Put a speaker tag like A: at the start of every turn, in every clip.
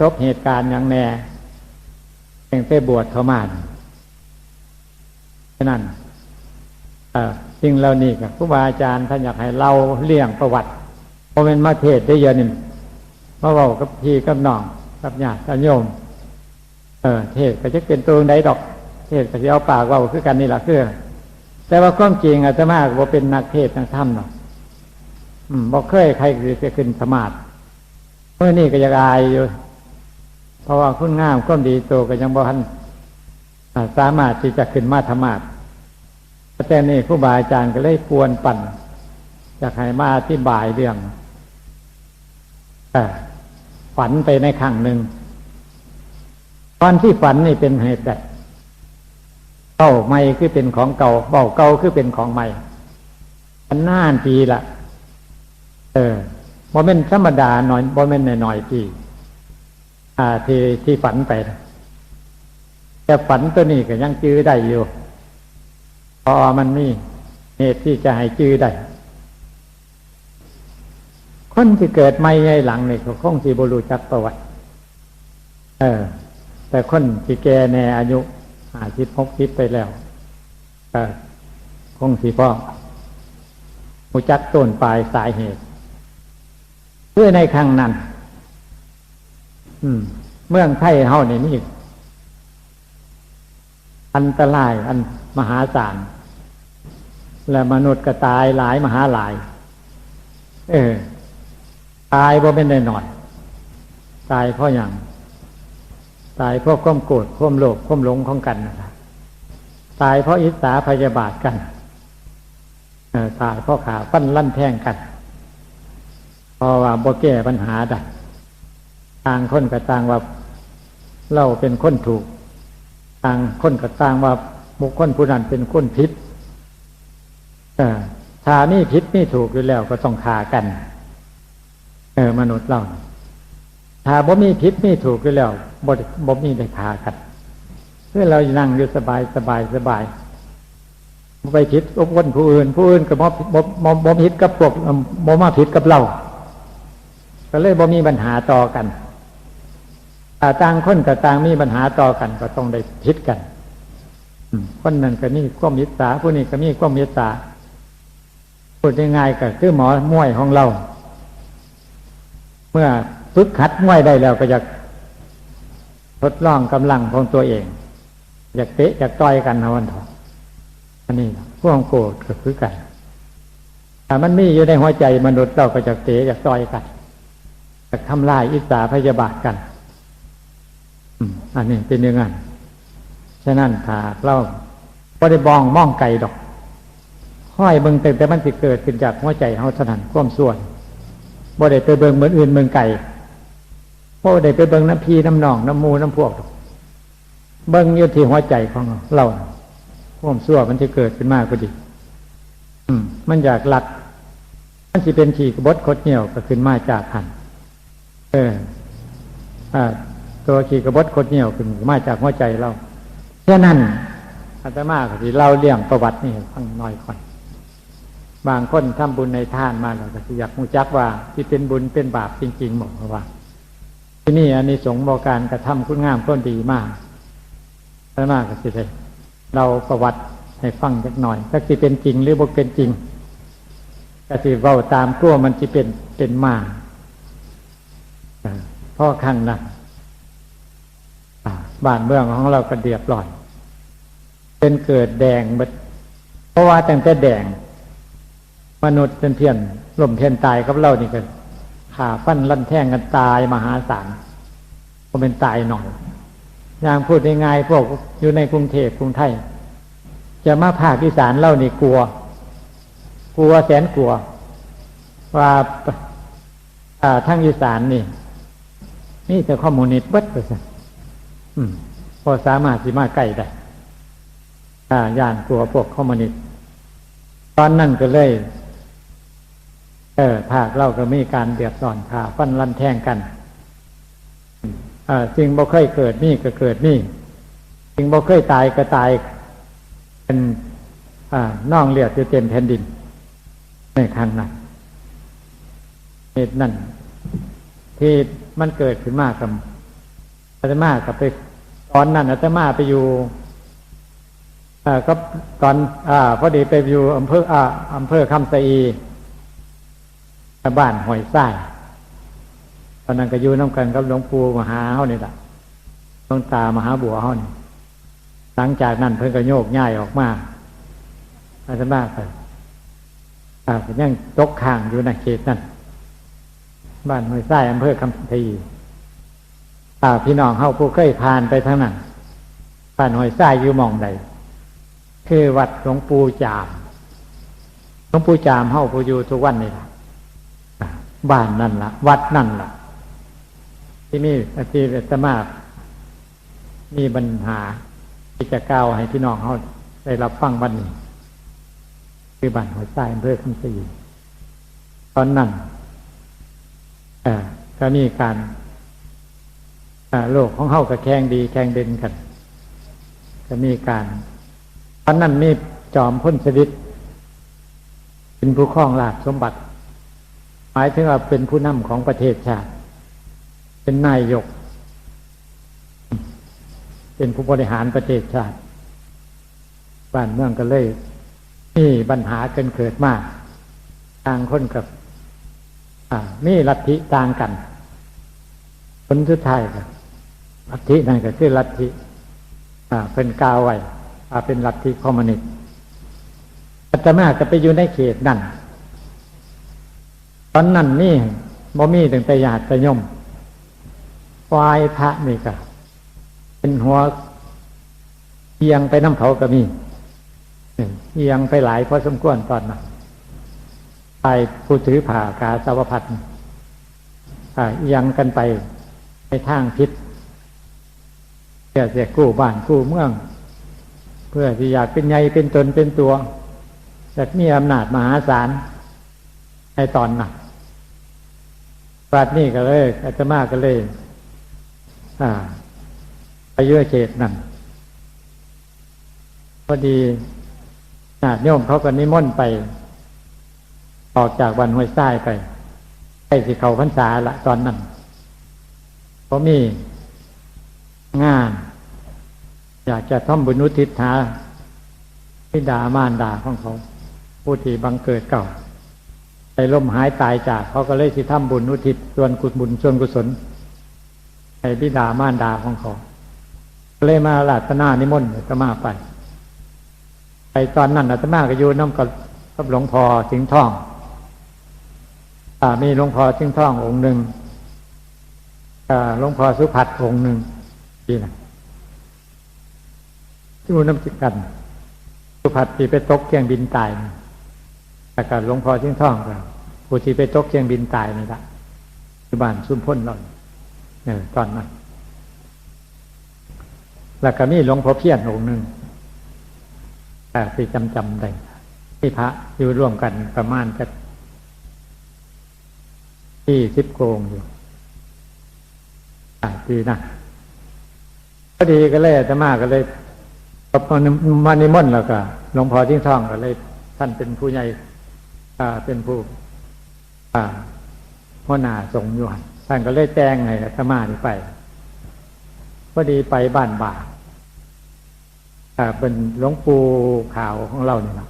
A: ทบเหตุการณ์อย่างแน่เองไปบวชเขามาฉะนั้นสิ่งเหล่านี้กับครูบาอาจารย์ท่านอยากให้เราเลี่ยงประวัติเพราะเป็นมาเทศได้เยอะนี่มาบอกกับพี่กับน้องกับญาติโยม เออ เทศก็จะเป็นตัวใดดอก เทศก็จะเอาปากว่าคือกันนี่แหละคือแต่ว่าความจริงอาตมาว่าเป็นนักเทศนักธรรมเนาะบอกเคยใครคือจะขึ้นสมาธิเมื่อนี่ก็ยังอายอยู่ ราะว่าคุณงามความดีโตก็ยังบ่ทันสามารถที่จะขึ้นมาธรรมาทแต่นี่ครูบาอาจารย์ก็เลยปวนปั่นจะให้มาอธิบายเรื่องฝันไปในครั้งหนึ่งตอนที่ฝันนี่เป็นเหตุใดเก่าใหม่คือเป็นของเก่าเบาเก่าคือเป็นของใหม่อันน่านปีละเออบ่เป็นธรรมดาหน่อยบ่เป็นหน่อยปี อ่าที่ที่ฝันไปแต่ฝันตัวนี้ก็ยังจื้อได้อยู่พอมันมีเหตุที่จะให้จื้อได้คนที่เกิดไม่ไงหลังนี่ก็คงสีบรูจักประวัติ เออ แต่คนที่แก่ในอายุหาชิดพกชิดไปแล้วก็คงสีพ่อหูจักต้นปลายสายเหตุเพื่อในครั้งนั้น เมืองไทยเฮานี่นี่อันตรายอันมหาศาล และมนุษย์ก็ตายหลายมหาหลาย เออ ตายเพราะเป็นได้หน่อย ตายเพราะอย่าง ตายเพราะความโกรธความโลภความหลงของกันนะครับตายเพราะอิสาพยาบาทกันตายเพราะขาฟันลั่นแทงกัน เพราะว่าบ่แก้ปัญหาได้ ต่างคนกับต่างว่า เราเป็นคนถูก ต่างคนกับต่างว่าบุคคลผู้นั้นเป็นคนผิดถ้านี่ผิดนี่ถูกอยู่แล้วก็ต้องขากัน เออ มนุษย์เราถ้าบ่มีผิดนี่ถูกอยู่แล้วบ่บ่มีได้ขากันเพื่อเรานั่งอยู่สบายสบายสบายไปผิดอบวนผู้อื่น ผู้อื่นก็บ่บ่บ่บ่ผิดกับพวกบ่มาผิดกับเรา ก็เลยบ่มีปัญหาต่อกัน ต่างคนกับต่างมีปัญหาต่อกันก็ต้องได้พิดกันคนนั้นก็มีความมิตาผู้นี้ก็มีความมิตาพูดง่ายๆก็คือหมอมวยของเรา เมื่อฝึกขัดมวยได้แล้วก็จะทดลองกำลังของตัวเอง อยากเตะอยากต่อยกันนะวันทองอันนี้พวกโกรธก็คือกันแต่มันมีอยู่ในหัวใจมนุษย์เราก็จะเตะอยากต่อยกันจะทำลายอิสาพยาบาทกัน อันนี้เป็นย่างนั้นฉะนั้นถ้าเราไม่ได้บองมองไก่ดอกห้อยเบิ่งแต่แต่มันสิเกิดขึ้นจากหัวใจเขาถนันความส่วนบ่ได้ไปเบิ่งเหมือนอื่นเมืองไก่บ่ได้ไปเบิ่งน้ำพีน้ำหนองน้ำมูน้ำพวกดอกเบิ่งอยู่ที่หัวใจของเราความส่วนมันจะเกิดขึ้นมากก็ดี อืม มันอยากหลัก มันสิเป็นขี่กบดคดเหนียวก็ขึ้นมาจากหันเอออ่า ตัวขี่กระบดคดเหนียวขึ้นมาจากหัวใจเราแค่นั้นอาตมาก็ที่เล่าเรื่องประวัตินี่ฟังหน้อยค่อยบางคนทำบุญในท่านมาเราก็อยากมูจักว่า ที่เป็นบุญเป็นบาปจริงๆหมดเพราะว่า ที่นี่อันนี้สงบการกระทำคุณงามก็ดีมากอาตมาก็สิเลยเราประวัติให้ฟังสักหน่อยถ้าที่เป็นจริงหรือบ่เป็นจริงก็สิเว้าตามกลัวมันจะเป็นเป็นมาพ่อข้งนั้น บ้านเมืองของเราก็เดียบร้อยเป็นเกิดแดงเพราะว่าตั้งแต่แดง มนุษย์เป็นเพียนลมเพียนตายกับเรานี่กันขาฟันลั่นแท่งกันตายมหาศาลก็เป็นตายหน่อยอย่างพูดง่ายๆพวกอยู่ในกรุงเทพกรุงไทย จะมาภาคอีสานเล่านี่กลัว กลัวแสนกลัว ว่าทั้งอีสานนี่ นี่แต่ข้อมูลนิสต์วัดไปสิ พอสามารถสิมาใกล้ได้ถ้าย่านกลัวพวกคอมมิวนิสต์ตอนนั้นก็เลยเออภาคเราก็มีการเดือดร้อนขาฟันรันแทงกันสิ่งบ่เคยเกิดนี่ก็เกิดนี่สิ่งบ่เคยตายก็ตาย เป็นน่องเลือดจะเต็มแผ่นดินในครั้งนั้นเหตุนั้นที่มันเกิดขึ้นมากับ อาตมากับไปตอนนั้นอาตมาไปอยู่อ่าก็ตอน อ่า พอดีไปอยู่อำเภออ่าอำเภอคำสะอีบ้านหอยทรายตอนนั้นก็อยู่น้ำกันกับหลวงปู่มหาเฮานี่แหละหลวงตามหาบัวเฮานี่หลังจากนั้นเพิ่นก็โยกย้ายออกมาอาตมาไปอ่ายังตกข้างอยู่ในเขตนั้นบ้านหอยทรายอำเภอคำสะอี่าพี่น้องเฮาผู้เคยผ่านไปทางนั้นบ้านหอยทรายอยู่มองใดคือวัดหลวงปู่จามหลวงปู่จามเฮาผู้อยู่ทุกวันนี่ละบ้านนั่นละวัดนั่นละที่นี่อาจารย์สมามีปัญหาที่จะกล่าวให้พี่น้องเขาได้รับฟังบันนี้ คือบ้านหัวใจอำเภอคำศรีตอนนั้นอ่ก็มีการ โลกของเฮากับแข่งดีแข่งเด่นกันก็มีการตอนนั้นมีจอมพ้นสวิตเป็นผู้ครองราชสมบัติ หมายถึงว่าเป็นผู้นำของประเทศชาติ เป็นนายก เป็นผู้บริหารประเทศชาติ บ้านเมืองก็เลยมีปัญหาเกินเกิดมากต่างคนกับอ่ามีลัทธิต่างกันผลสุดท้ายครับ ลัทธินั่นก็คือลัทธิเป็นกาวไว้าเป็นลัทธิคอมมิวนิสต์อาตมาก็ไปอยู่ในเขตนั่น ตอนนั้นนี่บ่มีถึงแต่ญาติยมควายพระนี่ก็เป็นหัวเอียงไปน้ำเขาก็มีเอียงไปหลายพอสมควรตอนนั้นไปผู้ถือผ่ากาสาวพัดเอียงกันไปในทางพิษ เพื่จะกู้บ้านกู้เมือง เพื่อที่อยากเป็นใหญ่เป็นตนเป็นตัวอยากมีอำนาจมหาศาลในตอนนั้นปัดนี่ก็เลยอาตมาก็เลยอ่าไปเยอะเขตนั่นพอดีญาติโยมเขาก็นิมนต์ไป ออกจากวันห้วยทรายไปใกล้สิเขาพรรษาละตอนนั้นเพราะมีงาน อยากจะท่อมบุญุทิศหาพิดามารดาของเขา ผู้ที่บังเกิดเก่าไปล่มหายตายจากเขาก็เลยสิท่ำบุญุทิศส่วนกุศบุญส่วนกุศลให้บิดามารดาของเขาเลยมาลาตนานิมนต์อาตมาไป ไปตอนนั้นอาตมาก็อยู่น้ำกับกับหลวงพ่อสิงห์ทองอมีหลวงพ่อสิงห์ทององค์หนึ่งหลวงพ่อสุภัทองค์หนึ่งที่นั่น ที่มูน้ำจิตกันสุภัทที่ไปตกเครื่องบินตายแล้วก็หลวงพ่อสิงห์ทองก็ผู้ที่ไปตกเครื่องบินตายนี่ละที่บ้านซุ่มพ้นเราเออตอนนั้นแล้วก็มีหลวงพ่อเพี้ยนองค์หนึ่งแต่ที่จำจำได้ที่พระอยู่ร่วมกันประมาณจะที่สิบโกงอยู่ปีนะพอดีก็เลยอาตมากก็เลย พอมานิมนต์แล้วก็หลวงพ่อทิ้งท่องก็เลย ท่านเป็นผู้ใหญ่อ่าเป็นผู้อ่าหัวน้าสงยู่หันท่านก็เลยแจ้งให้อาตมานี่ไปพอดีไปบ้านบ่าอ่าเป็นหลวงปู่ขาวของเราเนี่ยนะ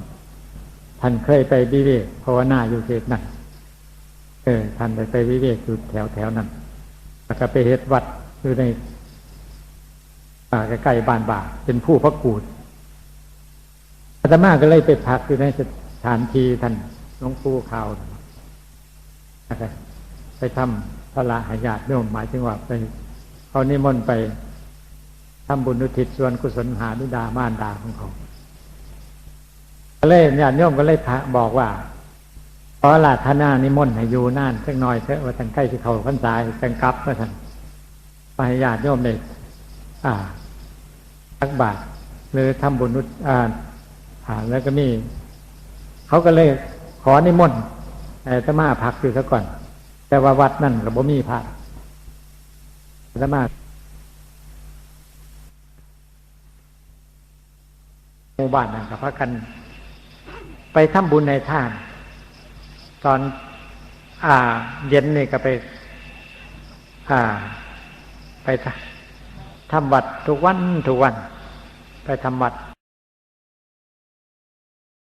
A: ท่านเคยไปวิเวกภาวนาอยู่เขตนั้นเออท่านไปไปวิเวกอยู่แถวแถวนั้นแล้วก็ไปเฮ็ดวัดอยู่ใน อ่าใกล้ๆบ้านบ่าเป็นผู้พักกูดอาตมาก็เลยไปพักอยู่ในสถานที่ท่านหลวงปู่ขาวนะครับไปทำพระลาหายาตโยมหมายถึงว่าไปเขานิมนต์ไปทำบุญอุทิศส่วนกุศลหาดุดามารดาของเขาก็เลยญาติโยมก็เลยพระบอกว่าขอลาธนานิมนต์ให้อยู่นานสักหน่อยเถอะว่าท่านใกล้ที่เขาพรรษาจังกลับว่าท่านไปญาติโยมเลย อาพักบาทหรือทำบุญนุอ่าอ่าแล้วก็มี เขาก็เลยขอนิมนต์แต่ตมาพักอยู่ซะก่อน แต่ว่าวัดนั่นกับบ่มีพระตมาหมู่บ้านนะครับพระกัน ไปทำบุญในท่าน ตอน อ่า เย็นนี่ก็ไป อ่า ไป ทำวัดทุกวันทุกวัน ไปทำวัด